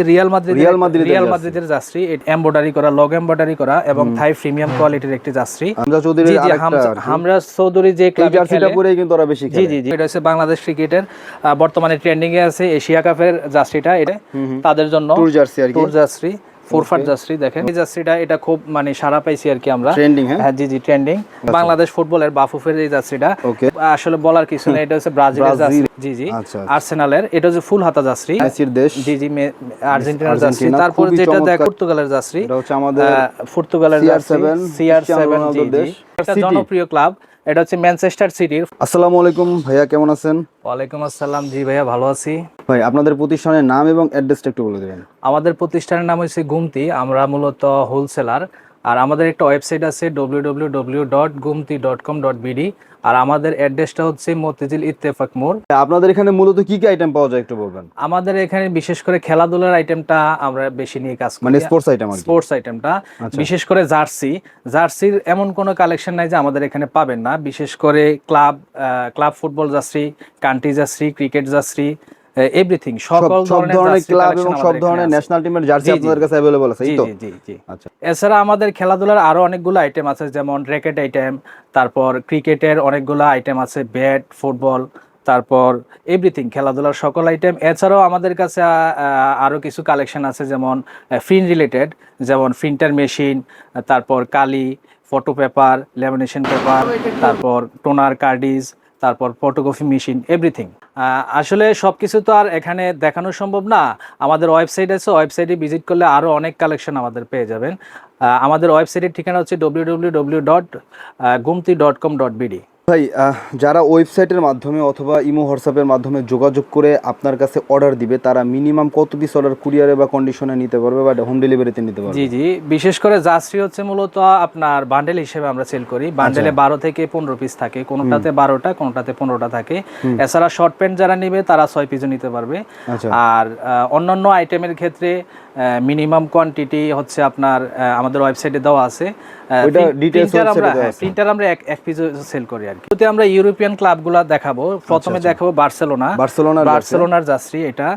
Real Madrid Real Madrid Real মাদ্রিদের jersey. Embroidery করা logo embroidery করা এবং থাই প্রিমিয়াম কোয়ালিটির একটি জার্সি। হামজা চৌধুরী হামজা- চৌধুরী যে ক্লাবে জার্সিটা পরেই কিন্তু ওরা বেশি জি খেলে। জি জি এটা হচ্ছে বাংলাদেশ ক্রিকেটের বর্তমানে ট্রেন্ডিং এ আছে এশিয়া কাপের জার্সিটা। এটা তাদের জন্য ট্যুর জার্সি আর কি। Tour jersey. ফোরফার জার্সি দেখেন। এই জার্সিটা এটা খুব মানে সারা পাইছি আর কি আমরা। ট্রেন্ডিং হ্যাঁ? হ্যাঁ জি জি ট্রেন্ডিং বাংলাদেশ ফুটবলের বাফুফের এই জার্সিটা। আসলে বলার কিছু নেই এটা হচ্ছে ব্রাজিলের জার্সি। জি জি। আচ্ছা আর্সেনালের। এটা হচ্ছে ফুল হাতা জার্সি। মেসির দেশ। জি জি আর্জেন্টিনার জার্সি। তারপর যেটা দেখ পর্তুগালের জার্সি। এটা হচ্ছে আমাদের পর্তুগালের CR7, jersey. CR Cristiano seven জি জি। একটা জনপ্রিয় ক্লাব। এটা হচ্ছে ম্যানচেস্টার সিটির। আসসালামু আলাইকুম ভাইয়া কেমন আছেন? ওয়ালাইকুম আসসালাম জি ভাইয়া ভালো আছি। ভাই আপনাদের প্রতিষ্ঠানের নাম এবং অ্যাড্রেসটা একটু বলে দেবেন। আমাদের প্রতিষ্ঠানের নাম হচ্ছে গুমতি আমরা মূলত হোলসেলার আর আমাদের একটা ওয়েবসাইট আছে W dot Gumti dot com dot BD আর আমাদের অ্যাড্রেসটা হচ্ছে মতিঝিল ইত্তেফাক মোড়। আপনাদের এখানে মূলত কি কি আইটেম পাওয়া যায় একটু বলবেন? আমাদের এখানে বিশেষ করে খেলাধুলার আইটেমটা আমরা বেশি নিয়ে কাজ করি। মানে স্পোর্টস আইটেম স্পোর্টস আইটেমটা বিশেষ করে জার্সি। জার্সির এমন কোনো কালেকশন নাই যে আমাদের এখানে পাবেন না। বিশেষ করে club club football jersey country jersey cricket jersey everything সকল সব ধরনের ক্লাব এবং সব ধরনের ন্যাশনাল টিমের জার্সি। আপনাদের কাছে অ্যাভেলেবল আছে এই তো? জি জি। আচ্ছা। এছাড়া আমাদের খেলাধুলার আরও অনেকগুলো আইটেম আছে যেমন র্যাকেট আইটেম তারপর ক্রিকেটের অনেকগুলো আইটেম আছে ব্যাট ফুটবল তারপর এভরিথিং খেলাধুলার সকল আইটেম এছাড়াও আমাদের কাছে আহ, আহ, আরও কিছু কালেকশন আছে যেমন ফিন রিলেটেড যেমন প্রিন্টার মেশিন তারপর কালি ফটো পেপার ল্যামিনেশন পেপার তারপর টোনার কার্ডিজ তারপর ফটোকপি মেশিন, এভরিথিং। আসলে সব কিছু তো আর এখানে দেখানো সম্ভব না। আমাদের ওয়েবসাইট আছে, ওয়েবসাইটে ভিজিট করলে আরও অনেক কালেকশন আমাদের পেয়ে যাবেন। আমাদের ওয়েবসাইটের ঠিকানা হচ্ছে W W W dot Gumti dot com dot BD ভাই যারা ওয়েবসাইটের মাধ্যমে অথবা ইমো হোয়াটসঅ্যাপের মাধ্যমে যোগাযোগ করে আপনার কাছে অর্ডার দিবে তারা মিনিমাম কত পিস অর্ডার কুরিয়ারে বা কন্ডিশনে নিতে পারবে বা হোম ডেলিভারিতে নিতে পারবে? জি জি। বিশেষ করে জার্সি হচ্ছে মূলত আপনার বান্ডেল হিসেবে আমরা সেল করি। বান্ডেলে বারো থেকে পনেরো পিস থাকে। কোনোটাতে বারোটা কোনোটাতে পনেরোটা থাকে। এছাড়া শর্ট প্যান্ট যারা নেবে তারা ছয় পিসও নিতে পারবে। আচ্ছা। আর অন্যান্য আইটেমের ক্ষেত্রে মিনিমাম কোয়ান্টিটি হচ্ছে আপনার আমাদের ওয়েবসাইটে দেওয়া আছে। প্রিন্টার আমরা। প্রিন্টার আমরা এক এক পিস সেল করি আর কি আমরা ইউরোপিয়ান ক্লাবগুলো দেখাবো। প্রথমে দেখাবো বার্সেলোনা। বার্সেলোনার বার্সেলোনার জার্সি এটা।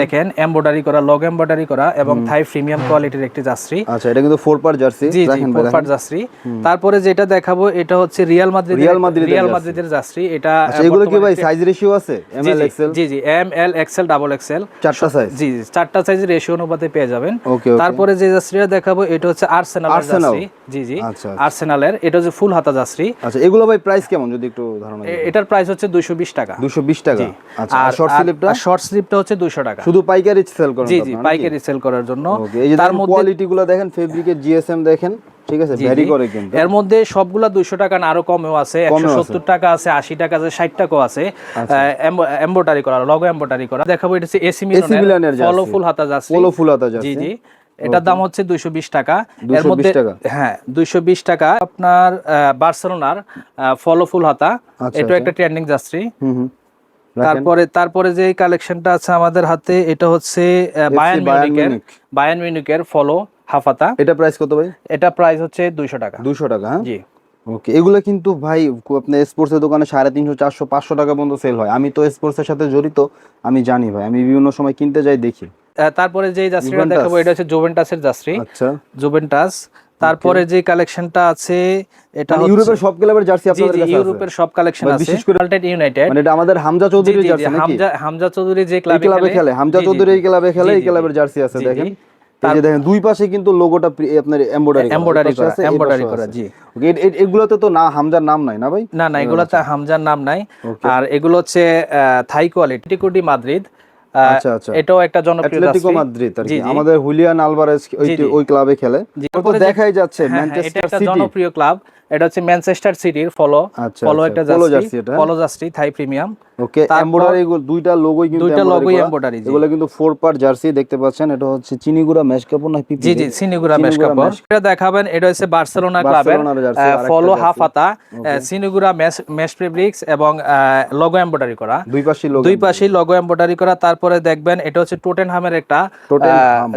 দেখেন এমব্রয়ডারি করা লগ এমব্রয়ডারি করা এবং থাই প্রিমিয়াম কোয়ালিটির একটি জার্সি। আচ্ছা এটা কিন্তু ফোর পার জার্সি। জি ফোরফার জার্সি। তারপরে যেটা দেখাবো এটা হচ্ছে রিয়াল মাদ্রিদ রিয়াল মাদ্রিদের রিয়াল। মাদ্রিদের জার্সি। এটা আচ্ছা এগুলো কি ভাই সাইজ রেশিও আছে? এম এল এক্সেল জি জি M L XL double XL চারটা সাইজ জি জি চারটা সাইজের রেশিও অনুপাতে পেয়ে যাবেন। তারপরে যে জার্সিটা দেখাবো এটা হচ্ছে আর্সেনাল। জার্সি। জি জি। আচ্ছা, আর্সেনালের এটা হচ্ছে ফুল হাতা জার্সি। আচ্ছা এগুলো ভাই প্রাইস কেমন? যদি একটু ধারণা এটার প্রাইস হচ্ছে 220 টাকা। দুশো বিশ টাকা। আচ্ছা আর শর্ট স্লিপটা শর্ট স্লিপটা হচ্ছে 200 টাকা। শুধু পাইকারি সেল করেন জি জি পাইকারি সেল করার জন্য। তার মধ্যে কোয়ালিটি গুলো দেখেন ফেব্রিকের জিএসএম দেখেন ঠিক আছে? ভ্যারি করে কিন্তু। এর মধ্যে সবগুলা দুইশো টাকা না আরও কমেও আছে। একশো কমেও আছে। সত্তর টাকা আছে আশি টাকা আছে ষাট টাকাও আছে। আচ্ছা। এম্বোটারি করা লগো এম্বোটারি করা। দেখাবো এটা হচ্ছে এসি মিলানের জার্সি। ফলো ফুল হাতা যাচ্ছে পোলো ফুল হাতা জি জি। এটার দাম হচ্ছে দুইশো বিশ টাকা। এর মধ্যে হ্যাঁ দুইশো বিশ টাকা। আপনার বার্সেলোনার ফলো ফুল হাতা। আচ্ছা, এটা একটা ট্রেন্ডিং যাত্রী হুম রাখেন। তারপরে তারপরে যে কালেকশনটা আছে আমাদের হাতে এটা হচ্ছে বায়ান মিউনিকের বায়ান মিউনিকের ফলো হাফাতা এটা প্রাইস কত ভাই? এটা প্রাইস হচ্ছে দুইশো টাকা। দুইশো টাকা হ্যাঁ? জি। ওকে এগুলো কিন্তু ভাই আপনার স্পোর্টসের দোকানে সাড়ে তিনশো চারশো পাঁচশো টাকা পর্যন্ত সেল হয়। আমি তো স্পোর্টসের সাথে জড়িত আমি জানি ভাই। আমি বিভিন্ন সময় কিনতে যাই দেখি। তারপরে যে জুভেন্টাস। দেখাবো এটা হচ্ছে জুভেন্টাসের জাস্ট্রি আচ্ছা। জুভেন্টাস তারপরে যে কালেকশনটা আছে এটা মানে ইউরোপের সব ক্লাবের জার্সি আপনাদের কাছে ইউরোপের সব কালেকশন আছে। বিশেষ করে- ইউনাইটেড ইউনাইটেড মানে এটা আমাদের হামজা চৌধুরীর জার্সি নাকি? হামজা হামজা চৌধুরী যে ক্লাবে খেলে। হামজা চৌধুরী এই ক্লাবে খেলে এই ক্লাবের জার্সি আছে দেখেন। এই যে দেখেন দুই পাশে কিন্তু লোগোটা আপনার এমব্রয়ডারি এমব্রয়ডারি করা এমব্রয়ডারি করা জি। এগুলোতে তো না হামজার নাম নাই না ভাই? না না এগুলোতে হামজার নাম নাই। আর এগুলো হচ্ছে থাই কোয়ালিটি টিকুডি মাদ্রিদ আচ্ছা, আচ্ছা। এটাও একটা জনপ্রিয় অ্যাটলেটিকো মাদ্রিদ আর কি। আমাদের হুলিয়ান আলভারেজ ওই ক্লাবে খেলে। তো দেখাই যাচ্ছে হ্যাঁ, হ্যাঁ, এটা ম্যানচেস্টার সিটি জনপ্রিয় ক্লাব এটা হচ্ছে ম্যানচেস্টার সিটির ফলো ফলো একটা জার্সি এটা। Polo jersey Thai premium okay embroidery দুইটা লোগোই কিন্তু দুইটা লোগোই করা। এগুলো কিন্তু ফোর পার্ট জার্সি দেখতে পাচ্ছেন। এটা হচ্ছে চিনিগুড়া ম্যাশ কাপড় না পিপি? জি জি মেশ চিনিগুড়া কাপড়। mesh- এটা দেখাবেন এটা হচ্ছে বার্সেলোনা ক্লাবের ফলো হাফ হাতা সিনিগুরা মেশ মেশ ফেব্রিক্স এবং লগো এমব্রয়ডারি করা। দুই পাশে লোগো দুই পাশেই লগো এমব্রয়ডারি করা। তারপরে দেখবেন এটা হচ্ছে টোটেনহামের একটা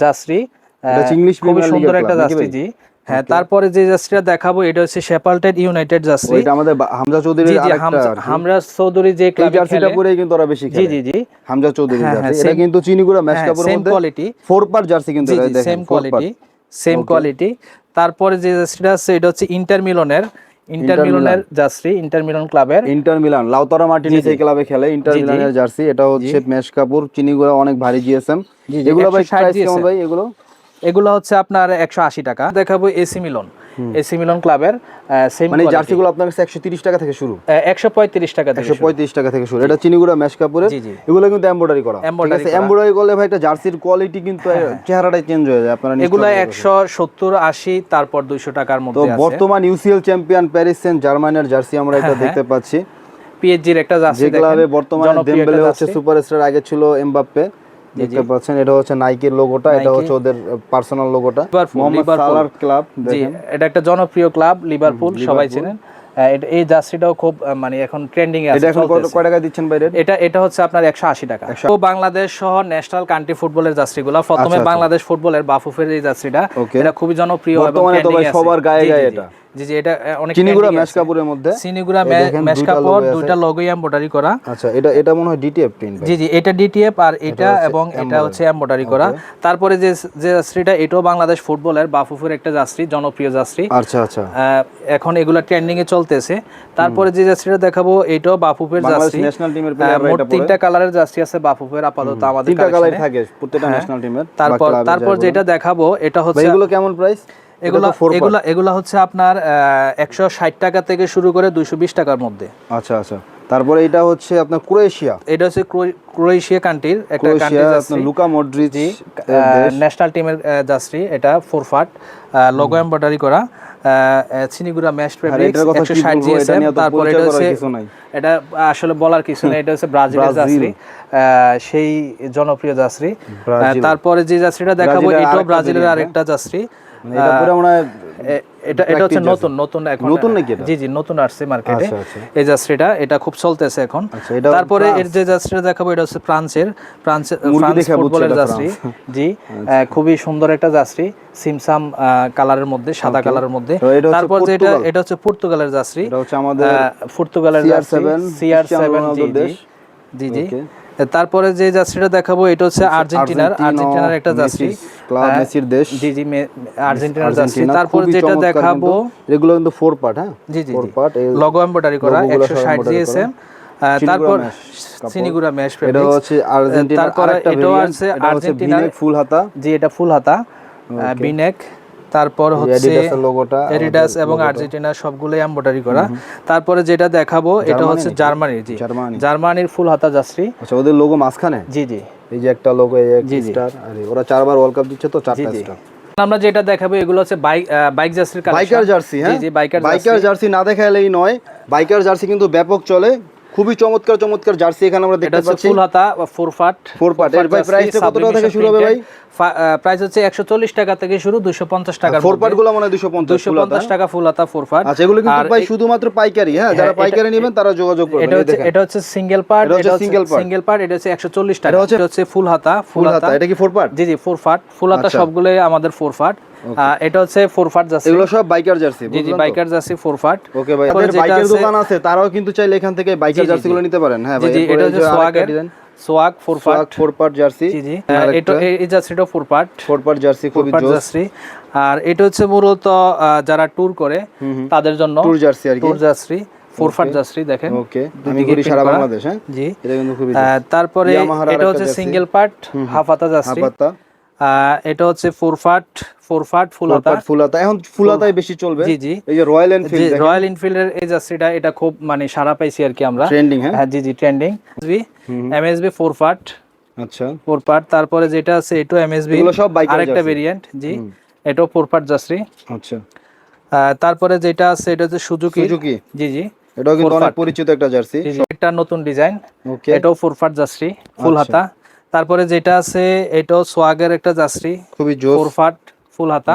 জার্সি। ইংলিশ খুবই সুন্দর একটা জার্সি জি। হ্যাঁ তারপরে যে জার্সিটা দেখাবো এটা হচ্ছে শেপালটেড ইউনাইটেড জার্সি। ওইটা আমাদের হামজা কি। হামরা চৌধুরী যে ক্লাবে জার্সিটা খেলে। পরেই কিন্তু ওরা বেশি খেলে। জি জি। জি হামজা চৌধুরীর হ্যাঁ, জার্সি। হ্যাঁ, এটা কিন্তু চিনিগুড়া ম্যাচ হ্যাঁ কাপড়ের সেম মধ্যে কোয়ালিটি ফোর পার জার্সি কিন্তু এটা দেখেন সেম কোয়ালিটি সেম কোয়ালিটি তারপরে যে জার্সিটা আছে এটা হচ্ছে ইন্টার মিলনের ইন্টার মিলনের জার্সি ইন্টার মিলন ক্লাবের ইন্টার মিলান লাউতারা মার্টিনেজ এই ক্লাবে খেলে ইন্টার। মিলানের জার্সি এটা হচ্ছে মেশ কাপড় চিনিগুড়া অনেক ভারী জিএসএম এগুলো ভাই 160 প্রাইস কেমন ভাই এগুলো? এগুলো হচ্ছে আপনার একশো আশি টাকা। দেখাবো এসি মিলন। এসি মিলন ক্লাবের মানে জার্সিগুলো আপনার কাছে একশো তিরিশ টাকা থেকে শুরু। একশো পঁয়ত্রিশ টাকা একশো পঁয়ত্রিশ টাকা থেকে শুরু। এটা চিনিগুড়া ম্যাশ জি। এগুলো কিন্তু এমব্রয়ডারি করা। এমব্রয়ডারি করলে ভাই একটা জার্সির কোয়ালিটি কিন্তু চেহারাটাই চেঞ্জ হয়ে যায়। আপনারা এগুলো একশো সত্তর আশি তারপর দুইশো টাকার তো মধ্যে বর্তমান ইউসিএল চ্যাম্পিয়ন প্যারিস সেন্ট জার্মানের জার্সি আমরা এটা হ্যাঁ, দেখতে পাচ্ছি। পিএইচজির একটা জার্সি দেখেন, বর্তমানে ডেম্বেলে হচ্ছে সুপারস্টার আগে ছিল এমবাপ্পে দেখতে পাচ্ছেন এটা হচ্ছে নাইকের লোগোটা এটা হচ্ছে ওদের পার্সোনাল লোগোটা লিভারপুল, ক্লাব এটা একটা জনপ্রিয় ক্লাব লিভারপুল সবাই চেনেন। এই জার্সিটাও খুব মানে এখন ট্রেন্ডিং এটা আছে এখন কত কয় টাকা দিচ্ছেন বাইরে এটা এটা হচ্ছে আপনার একশো আশি টাকা। তো বাংলাদেশ সহ ন্যাশনাল কান্ট্রি ফুটবলের জার্সিগুলো প্রথমে আচ্ছা। বাংলাদেশ ফুটবলের বাফুফের এই জার্সিটা. এটা খুবই জনপ্রিয় এবং। সবার গায়ে গায়ে এটা। জি জি এটা অনেক চিনিগুড়া ম্যাশ কাপড়ের মধ্যে? মেশ দুইটা কাপড় দুইটা লোগোই এমব্রয়ডারি করা। আচ্ছা এটা এটা মনে হয় ডিটিএফ প্রিন্ট জি জি এটা ডিটিএফ আর এটা এবং এটা হচ্ছে এমব্রয়ডারি করা। তারপরে যে যে জার্সিটা এটাও বাংলাদেশ ফুটবলের বাফুফের একটা জার্সি জনপ্রিয় জার্সি। আচ্ছা আচ্ছা। এখন এগুলা ট্রেন্ডিং এ চলতেছে। তারপরে যে জার্সিটা দেখাবো এটাও বাফুফের জার্সি। ন্যাশনাল টিমের মোট পরে। তিনটা কালারের জার্সি আছে বাফুফের আপাতত আমাদের তিনটা কালার থাকে প্রত্যেকটা ন্যাশনাল টিমের। তারপর তারপর যেটা দেখাবো এটা হচ্ছে এগুলো কেমন প্রাইস এগুলা এগুলা এগুলা হচ্ছে আপনার একশো ষাট টাকা থেকে শুরু করে দুইশো বিশ টাকার মধ্যে। আচ্ছা আচ্ছা। তারপরে এটা হচ্ছে আপনার ক্রোয়েশিয়া। এটা হচ্ছে ক্রোয়েশিয়া কান্ট্রির একটা কান্ট্রি লুকা মডরিচ ন্যাশনাল টিমের জার্সি এটা ফোর ফাট লোগো এমব্রয়ডারি করা চিনিগুড়া ম্যাশ কথা একশো ষাট জিএসএম তারপর এটা হচ্ছে এটা আসলে বলার কিছু নেই এটা হচ্ছে ব্রাজিলের ব্রাজিল। জার্সি। সেই জনপ্রিয় জার্সি। তারপরে যে জার্সিটা দেখাবো এটাও ব্রাজিলের আরেকটা জার্সি। মানে এটা পুরো এ- এটা এটা হচ্ছে নতুন নতুন এখন নতুন নাকি জি জি নতুন আসছে মার্কেটে। এই জার্সিটা এটা খুব চলতেছে এখন। তারপরে এর যে জার্সিটা দেখাবো এটা হচ্ছে ফ্রান্সের ফ্রান্সের ফ্রান্স ফুটবলের জার্সি জি আহ, খুবই সুন্দর একটা জার্সি সিমসাম কালারের মধ্যে সাদা কালারের মধ্যে। তারপর যেটা এটা হচ্ছে পর্তুগালের জার্সি এটা হচ্ছে আমাদের পর্তুগালের CR7, জার্সি সিআর জি জি. তারপরে যে জার্সিটা দেখাবো এটা হচ্ছে আর্জেন্টিনার আর্জেন্টিনার একটা জার্সি ক্লাব, মেসির দেশ। জি জি আর্জেন্টিনার জার্সি তারপর যেটা দেখাবো। এগুলো কিন্তু ফোর পার্ট হ্যাঁ? জি জি ফোর পার্ট লগো এমব্রয়ডারি করা লোগোগুলো একশো সব ষাট embroidery জিএসএম। তারপর। চিনিগুড়া ম্যাশ এটা হচ্ছে আর্জেন্টিনার তারপরে এটাও আছে এটা হচ্ছে আর্জেন্টিনার ফুল হাতা জি এটা ফুল হাতা বিনেক। তারপর হচ্ছে লোগোটা এডিডাস এবং আর্জেন্টিনা সবগুলো এমব্রয়ডারি করা। তারপরে যেটা দেখাবো এটা হচ্ছে জার্মানির জি। জার্মানির ফুল হাতা জার্সি। আচ্ছা ওদের লোগো মাঝখানে? জি জি। এই যে একটা লোগো এই এক। স্টার আরে ওরা চারবার ওয়ার্ল্ড কাপ দিচ্ছে তো চারটা স্টার আমরা যেটা দেখাবো এগুলো হচ্ছে বাইক বাইক জার্সির কালেকশন বাইকার জার্সি হ্যাঁ? জি জি বাইকার বাইকার জার্সি না দেখালেই নয়। বাইকার জার্সি কিন্তু ব্যাপক চলে। খুবই চমৎকার চমৎকার জার্সি এখানে আমরা দেখতে পাচ্ছি। ফুল হাতা বা ফোর ফাট Four part, এর ভাই price কত টাকা থেকে শুরু হবে ভাই? প্রাইস হচ্ছে একশো চল্লিশ টাকা থেকে শুরু দুশো পঞ্চাশ টাকা ফোর পার্টগুলো মানে হয় দুশো পঞ্চাশ দুশো পঞ্চাশ টাকা ফুল হাতা ফোর ফাট আচ্ছা এগুলো কিন্তু ভাই শুধুমাত্র পাইকারি হ্যাঁ? যারা হ্যাঁ, পাইকারি নেবেন তারা যোগাযোগ করবেন এটা হচ্ছে এটা হচ্ছে সিঙ্গেল পার্ট এটা হচ্ছে single part। সিঙ্গেল পার্ট এটা হচ্ছে একশো চল্লিশ টাকা। এটা হচ্ছে- ফুল হাতা ফুল হাতা এটা কি ফোর পার্ট জি জি ফোর ফাট ফুল হাতা আচ্ছা। সবগুলোই আমাদের ফোর ফাট এটা হচ্ছে ফোর ফাট জার্সি। এগুলো সব বাইকার জার্সি জি জি biker jersey four part okay ভাই। বাইকের দোকান আছে তারাও কিন্তু চাইলে এখান থেকে বাইকের নিতে পারেন। হ্যাঁ ভাই জি এটা হচ্ছে সোয়াগের swag four four part jersey. জি জি। এটা এই জার্সিটা four part four part jersey খুবই জোস। জার্সি। আর এটা হচ্ছে মূলত যারা ট্যুর করে তাদের জন্য ট্যুর জার্সি আর কি। Tour jersey. ফোর জার্সি দেখেন। ওকে আমি সারা বাংলাদেশ হ্যাঁ? জি। এটা কিন্তু খুবই তারপরে এটা হচ্ছে সিঙ্গেল পার্ট হাফ হাতা জার্সি। আহ, এটা হচ্ছে ফোর ফাট ফোর ফাট ফুল হাতা পার্ট ফুলাতা। এখন ফুলাতাই বেশি চলবে। জি জি। এই যে রয়্যাল এনফিল্ড রয়্যাল এনফিল্ডের এই জার্সিটা এটা খুব মানে সারা পাইছি আর কি আমরা। ট্রেন্ডিং হ্যাঁ? হ্যাঁ জি জি ট্রেন্ডিং এমএসবি ফোর পার্ট আচ্ছা। ফোর পার্ট তারপরে যেটা আছে এটাও এমএসবি এগুলো সব আরেকটা ভেরিয়েন্ট জি। এটাও ফোর পার্ট জার্সি। আচ্ছা। তারপরে যেটা আছে এটা হচ্ছে সুজুকি। সুজুকি। জি জি। এটাও কিন্তু অনেক পরিচিত একটা জার্সি। একটা নতুন ডিজাইন ওকে এটাও ফোর পার্ট জার্সি ফুল আচ্ছা। হাতা। তারপরে যেটা আছে এটাও সোয়াগের একটা জার্সি। খুবই ফোর পার্ট ফুল হাতা।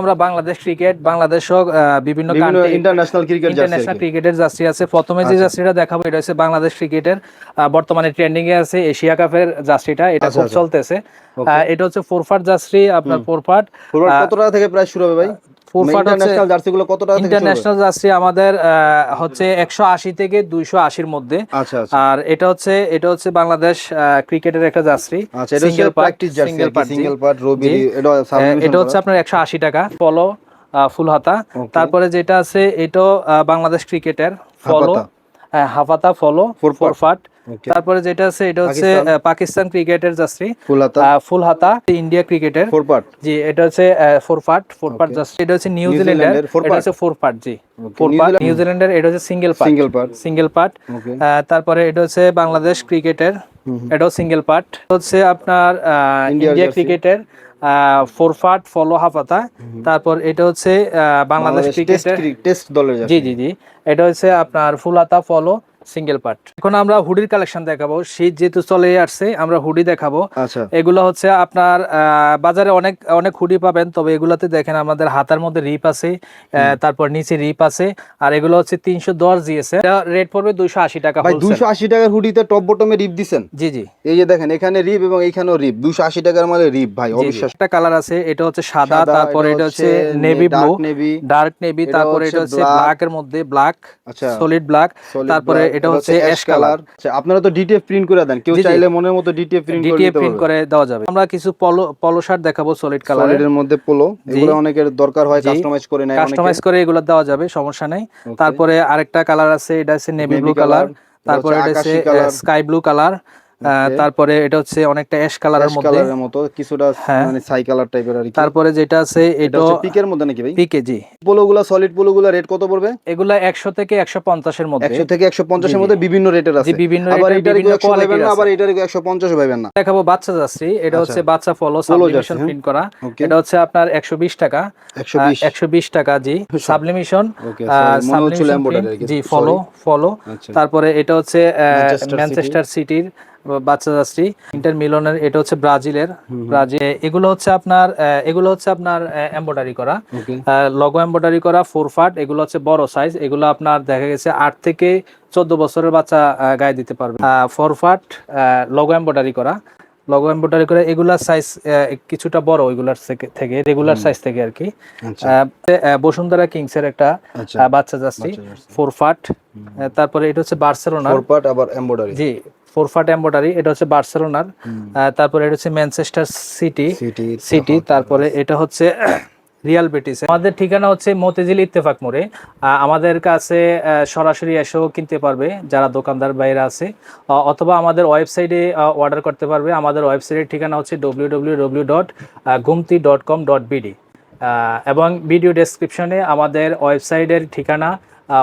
আমরা বাংলাদেশ ক্রিকেট বাংলাদেশ বিভিন্ন ইন্টারন্যাশনাল ক্রিকেট ইন্টারন্যাশনাল ক্রিকেটের জার্সি আছে। প্রথমে আচ্ছা। যে জার্সিটা দেখাবো এটা হচ্ছে বাংলাদেশ ক্রিকেটের বর্তমানে ট্রেন্ডিং এ আছে এশিয়া কাপের জার্সিটা। এটা আচ্ছা, খুব আচ্ছা। চলতেছে। এটা হচ্ছে ফোর পার্ট জার্সি আপনার ফোর ফুলবাট কত টাকা থেকে প্রাইস শুরু হবে ভাই? ইন্টারন্যাশনাল জার্সিগুলো কত টাকা থেকে শুরু হয়? ইন্টারন্যাশনাল জার্সি আমাদের হচ্ছে একশো আশি থেকে দুইশো আশির মধ্যে। আচ্ছা আচ্ছা। আর এটা হচ্ছে এটা হচ্ছে বাংলাদেশ ক্রিকেটের একটা জার্সি আচ্ছা এটা হচ্ছে practice jersey single part, single part রবি এটা আহ, sublimation এটা হচ্ছে আপনার একশো আশি টাকা ফলো ফুল হাতা। তারপরে যেটা আছে এটাও আহ, বাংলাদেশ ক্রিকেটের ফলো হাফাতা। হ্যাঁ ফলো ফোর ফাট. তারপরে যেটা আছে এটা হচ্ছে পাকিস্তান। ক্রিকেটের জার্সি ফুল হাতা হাতা ইন্ডিয়া ক্রিকেটের। ফোর পার্ট জি এটা হচ্ছে four part four part jersey এটা হচ্ছে নিউজিল্যান্ডের এটা? হচ্ছে ফোর পার্ট জি। ফোর পার্ট নিউজিল্যান্ড- নিউজিল্যান্ডের এটা হচ্ছে single part single part single part তারপরে এটা হচ্ছে বাংলাদেশ ক্রিকেটের এটাও সিঙ্গেল পার্ট হচ্ছে আপনার আহ, ইন্ডিয়া ক্রিকেটের ফোর পার্ট ফলো হাফাতা তারপর এটা হচ্ছে বাংলাদেশ ক্রিকেটের টেস্ট দলের জি জি জি। এটা হচ্ছে আপনার ফুল হাতা ফলো সিঙ্গেল পার্ট এখন আমরা হুডির কালেকশন দেখাবো। শীত যেহেতু চলে আসছে আমরা হুডি দেখাবো। আচ্ছা। এগুলো হচ্ছে আপনার বাজারে অনেক অনেক হুডি পাবেন। তবে এগুলাতে দেখেন আমাদের হাতার মধ্যে রিপ আছে তারপর নিচে রিপ আছে। আর এগুলো হচ্ছে তিনশো দশ জিএসএ রেট পড়বে দুইশো আশি টাকা দুইশো আশি টাকার হুডিতে টপ বটমে রিপ দিছেন? জি জি। এই যে দেখেন এখানে রিপ এবং এইখানেও রিপ দুইশো আশি টাকার মানে রিপ ভাই। অবিশ্বাস একটা কালার আছে এটা হচ্ছে সাদা তারপর এটা হচ্ছে navy blue navy, dark navy তারপরে এটা হচ্ছে ব্ল্যাক এর মধ্যে ব্ল্যাক আচ্ছা। সলিড ব্ল্যাক তারপরে এটা হচ্ছে অ্যাশ কালার আচ্ছা আপনারা তো ডিটিএফ প্রিন্ট করে দেন। কেউ। চাইলে মনের মতো ডিটিএফ প্রিন্ট করে ডিটিএ দিতে প্রিন্ট করে দেওয়া যাবে। আমরা কিছু পলো পলো শার্ট দেখাবো সলিড কালার সলিডের মধ্যে পলো এগুলো অনেকের দরকার হয়। কাস্টমাইজ করে নেয় কাস্টমাইজ করে এগুলো দেওয়া যাবে সমস্যা নাই। তারপরে আরেকটা কালার আছে এটা আছে নেভি ব্লু কালার তারপরে এটা আছে স্কাই ব্লু কালার. তারপরে এটা হচ্ছে অনেকটা অ্যাশ কালারের মধ্যে। কালারের মতো কিছুটা হ্যাঁ। মানে সাই কালার টাইপের আর কি। তারপরে যেটা আছে এটা এটা হচ্ছে পিকের মধ্যে নাকি ভাই? পিকে জি। পোলোগুলা সলিড পোলোগুলা রেট কত পড়বে? এগুলা একশো থেকে একশো পঞ্চাশের মধ্যে। একশো থেকে একশো পঞ্চাশের জি, মধ্যে বিভিন্ন রেটের আছে। বিভিন্ন আবার এর এটার বিভিন্ন না আছে। আবার এটার একশো পঞ্চাশ পাইবেন না। দেখাবো বাচ্চা যাচ্ছি। এটা হচ্ছে বাচ্চা ফলো আচ্ছা। সাবলিমিশন প্রিন্ট করা। এটা হচ্ছে আপনার একশো বিশ টাকা। একশো বিশ। একশো বিশ টাকা জি। সাবলিমিশন কি, জি ফলো ফলো আচ্ছা। তারপরে এটা হচ্ছে ম্যানচেস্টার সিটির বাচ্চা যাত্রী ইন্টার মিলনের এটা হচ্ছে ব্রাজিলের। ব্রাজিল এগুলো হচ্ছে আপনার এগুলো হচ্ছে আপনার এমব্রয়ডারি করা। লগো এমব্রয়ডারি করা ফোর ফাট এগুলো হচ্ছে বড় সাইজ এগুলো আপনার দেখা গেছে আট থেকে চোদ্দ বছরের বাচ্চা গায়ে দিতে পারবে। ফোর ফাট লগো এমব্রয়ডারি করা। লগো এমব্রয়ডারি করে এগুলার সাইজ কিছুটা বড় ওইগুলার থেকে- রেগুলার সাইজ থেকে আর কি। আচ্ছা। বসুন্ধরা কিংস এর একটা বাচ্চা যাচ্ছি ফোর ফাট তারপরে এটা হচ্ছে বার্সেলোনার ফোর পার্ট আবার এমব্রয়ডারি জি। ফোর ফাট এটা হচ্ছে বার্সেলোনার। তারপরে এটা হচ্ছে ম্যানচেস্টার সিটি সিটি সিটি তারপরে এটা হচ্ছে রিয়াল বেটিস আমাদের ঠিকানা হচ্ছে মতিঝিল ইত্তেফাক মোড়ে। আমাদের কাছে সরাসরি এসেও কিনতে পারবে যারা দোকানদার বাইরে আছে। অথবা আমাদের ওয়েবসাইটে অর্ডার করতে পারবে। আমাদের ওয়েবসাইটের ঠিকানা হচ্ছে W W W dot Gumti dot com dot BD এবং ভিডিও ডেসক্রিপশনে আমাদের ওয়েবসাইটের ঠিকানা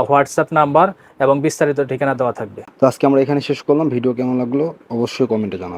হোয়াটসঅ্যাপ নাম্বার এবং বিস্তারিত ঠিকানা দেওয়া থাকবে। তো আজকে আমরা এখানে শেষ করলাম। ভিডিও কেমন লাগল অবশ্যই কমেন্টে জানাবেন।